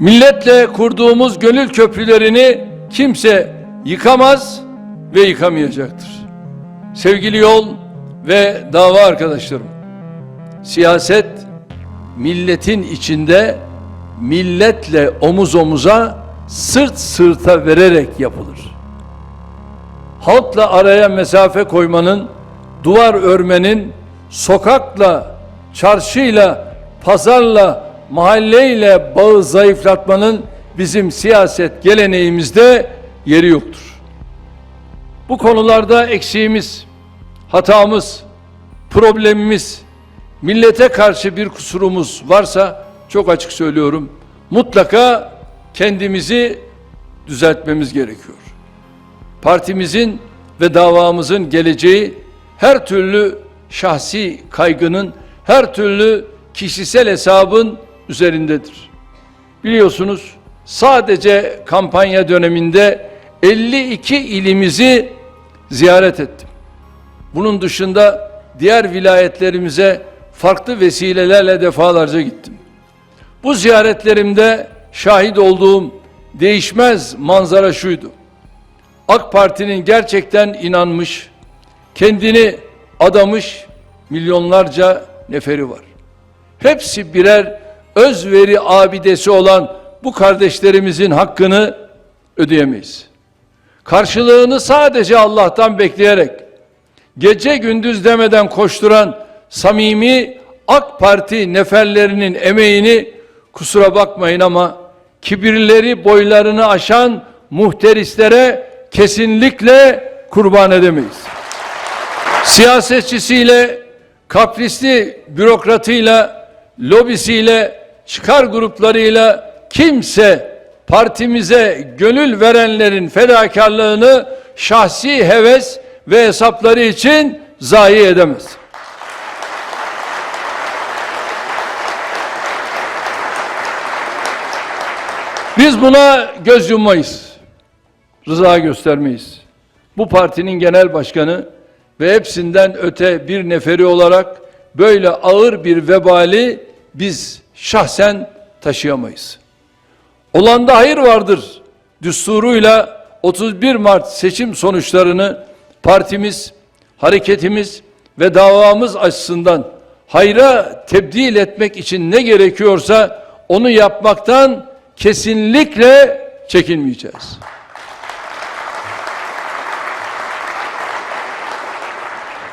Milletle kurduğumuz gönül köprülerini kimse yıkamaz ve yıkamayacaktır. Sevgili yol ve dava arkadaşlarım, siyaset milletin içinde milletle omuz omuza sırt sırta vererek yapılır. Halkla araya mesafe koymanın, duvar örmenin, sokakla, çarşıyla, pazarla, mahalleyle bağı zayıflatmanın bizim siyaset geleneğimizde yeri yoktur. Bu konularda eksiğimiz, hatamız, problemimiz, millete karşı bir kusurumuz varsa çok açık söylüyorum. Mutlaka kendimizi düzeltmemiz gerekiyor. Partimizin ve davamızın geleceği her türlü şahsi kaygının, her türlü kişisel hesabın üzerindedir. Biliyorsunuz sadece kampanya döneminde 52 ilimizi ziyaret ettim. Bunun dışında diğer vilayetlerimize farklı vesilelerle defalarca gittim. Bu ziyaretlerimde şahit olduğum değişmez manzara şuydu. AK Parti'nin gerçekten inanmış, kendini adamış milyonlarca neferi var. Hepsi birer özveri abidesi olan bu kardeşlerimizin hakkını ödeyemeyiz. Karşılığını sadece Allah'tan bekleyerek gece gündüz demeden koşturan samimi AK Parti neferlerinin emeğini kusura bakmayın ama kibirleri boylarını aşan muhterislere kesinlikle kurban edemeyiz. Siyasetçisiyle, kaprisli bürokratıyla, lobisiyle, çıkar gruplarıyla kimse partimize gönül verenlerin fedakarlığını şahsi heves ve hesapları için zayi edemez. Biz buna göz yummayız. Rıza göstermeyiz. Bu partinin genel başkanı ve hepsinden öte bir neferi olarak böyle ağır bir vebali biz şahsen taşıyamayız. Olanda hayır vardır düsturuyla 31 Mart seçim sonuçlarını partimiz, hareketimiz ve davamız açısından hayra tebdil etmek için ne gerekiyorsa onu yapmaktan kesinlikle çekinmeyeceğiz.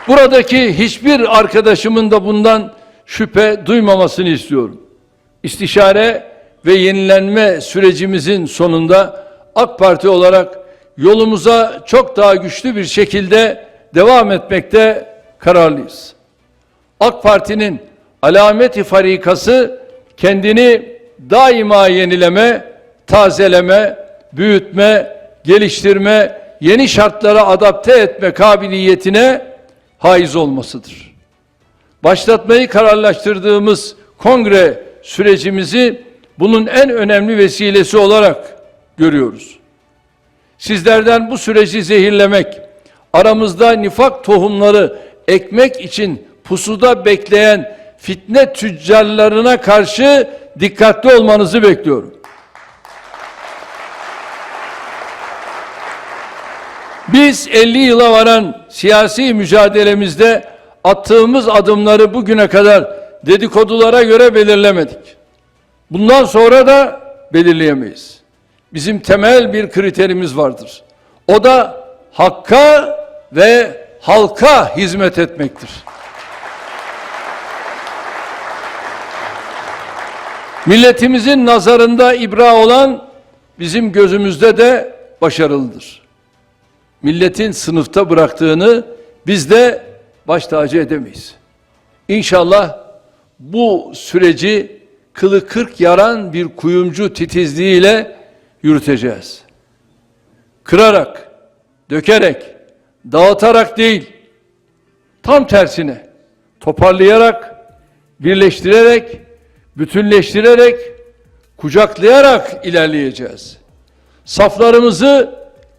Buradaki hiçbir arkadaşımın da bundan şüphe duymamasını istiyorum. İstişare ve yenilenme sürecimizin sonunda AK Parti olarak yolumuza çok daha güçlü bir şekilde devam etmekte kararlıyız. AK Parti'nin alameti farikası kendini daima yenileme, tazeleme, büyütme, geliştirme, yeni şartlara adapte etme kabiliyetine haiz olmasıdır. Başlatmayı kararlaştırdığımız kongre sürecimizi bunun en önemli vesilesi olarak görüyoruz. Sizlerden bu süreci zehirlemek, aramızda nifak tohumları ekmek için pusuda bekleyen fitne tüccarlarına karşı dikkatli olmanızı bekliyorum. Biz 50 yıla varan siyasi mücadelemizde attığımız adımları bugüne kadar dedikodulara göre belirlemedik. Bundan sonra da belirleyemeyiz. Bizim temel bir kriterimiz vardır. O da hakka ve halka hizmet etmektir. Milletimizin nazarında ibra olan bizim gözümüzde de başarılıdır. Milletin sınıfta bıraktığını biz de baş tacı edemeyiz. İnşallah bu süreci kılı kırk yaran bir kuyumcu titizliğiyle yürüteceğiz. Kırarak, dökerek, dağıtarak değil, tam tersine toparlayarak, birleştirerek, bütünleştirerek, kucaklayarak ilerleyeceğiz. Saflarımızı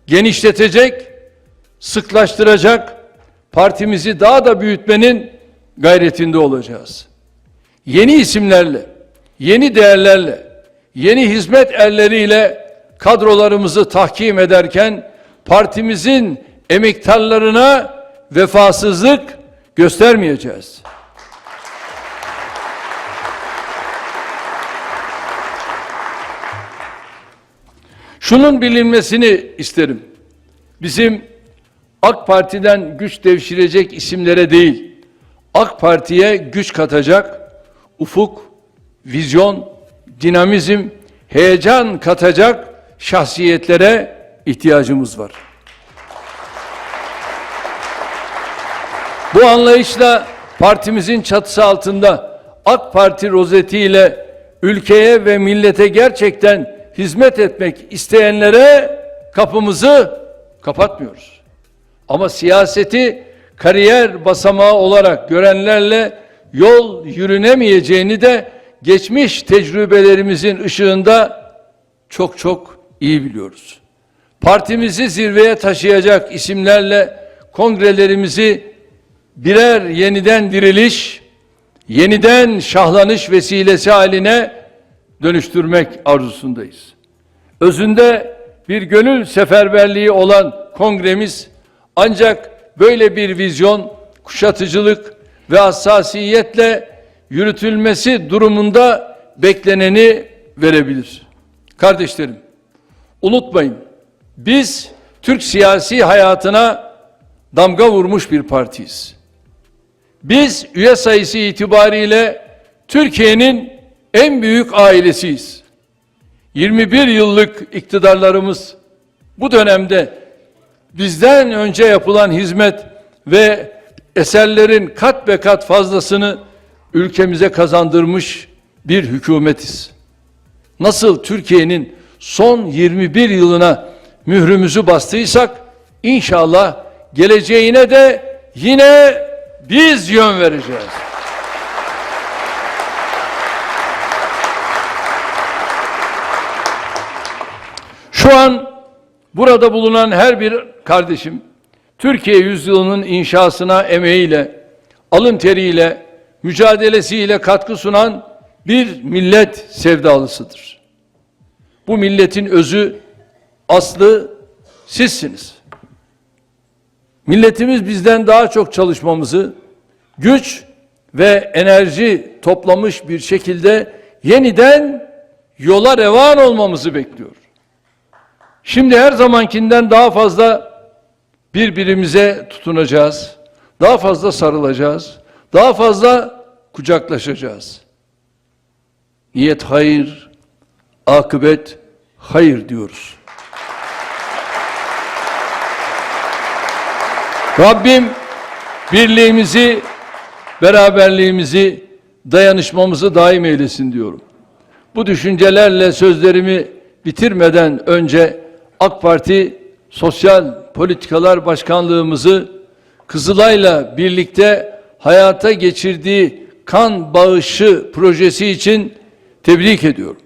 genişletecek, sıklaştıracak, partimizi daha da büyütmenin gayretinde olacağız. Yeni isimlerle, yeni değerlerle, yeni hizmet erleriyle kadrolarımızı tahkim ederken partimizin emektarlarına vefasızlık göstermeyeceğiz. Şunun bilinmesini isterim. Bizim AK Parti'den güç devşirecek isimlere değil, AK Parti'ye güç katacak ufuk, vizyon, dinamizm, heyecan katacak şahsiyetlere ihtiyacımız var. Bu anlayışla partimizin çatısı altında AK Parti rozetiyle ülkeye ve millete gerçekten hizmet etmek isteyenlere kapımızı kapatmıyoruz. Ama siyaseti kariyer basamağı olarak görenlerle yol yürünemeyeceğini de geçmiş tecrübelerimizin ışığında çok çok iyi biliyoruz. Partimizi zirveye taşıyacak isimlerle kongrelerimizi birer yeniden diriliş, yeniden şahlanış vesilesi haline dönüştürmek arzusundayız. Özünde bir gönül seferberliği olan kongremiz ancak böyle bir vizyon, kuşatıcılık ve hassasiyetle yürütülmesi durumunda bekleneni verebilir. Kardeşlerim, unutmayın biz Türk siyasi hayatına damga vurmuş bir partiyiz. Biz üye sayısı itibariyle Türkiye'nin en büyük ailesiyiz. 21 yıllık iktidarlarımız bu dönemde bizden önce yapılan hizmet ve eserlerin kat be kat fazlasını ülkemize kazandırmış bir hükümetiz. Nasıl Türkiye'nin son 21 yılına mührümüzü bastıysak inşallah geleceğine de yine biz yön vereceğiz. Şu an burada bulunan her bir kardeşim Türkiye yüzyılının inşasına emeğiyle, alın teriyle, mücadelesiyle katkı sunan bir millet sevdalısıdır. Bu milletin özü, aslı sizsiniz. Milletimiz bizden daha çok çalışmamızı, güç ve enerji toplamış bir şekilde yeniden yola revan olmamızı bekliyor. Şimdi her zamankinden daha fazla birbirimize tutunacağız. Daha fazla sarılacağız. Daha fazla kucaklaşacağız. Niyet hayır, akıbet hayır diyoruz. Rabbim birliğimizi, beraberliğimizi, dayanışmamızı daim eylesin diyorum. Bu düşüncelerle sözlerimi bitirmeden önce AK Parti Sosyal Politikalar Başkanlığımızı Kızılay'la birlikte hayata geçirdiği kan bağışı projesi için tebrik ediyorum.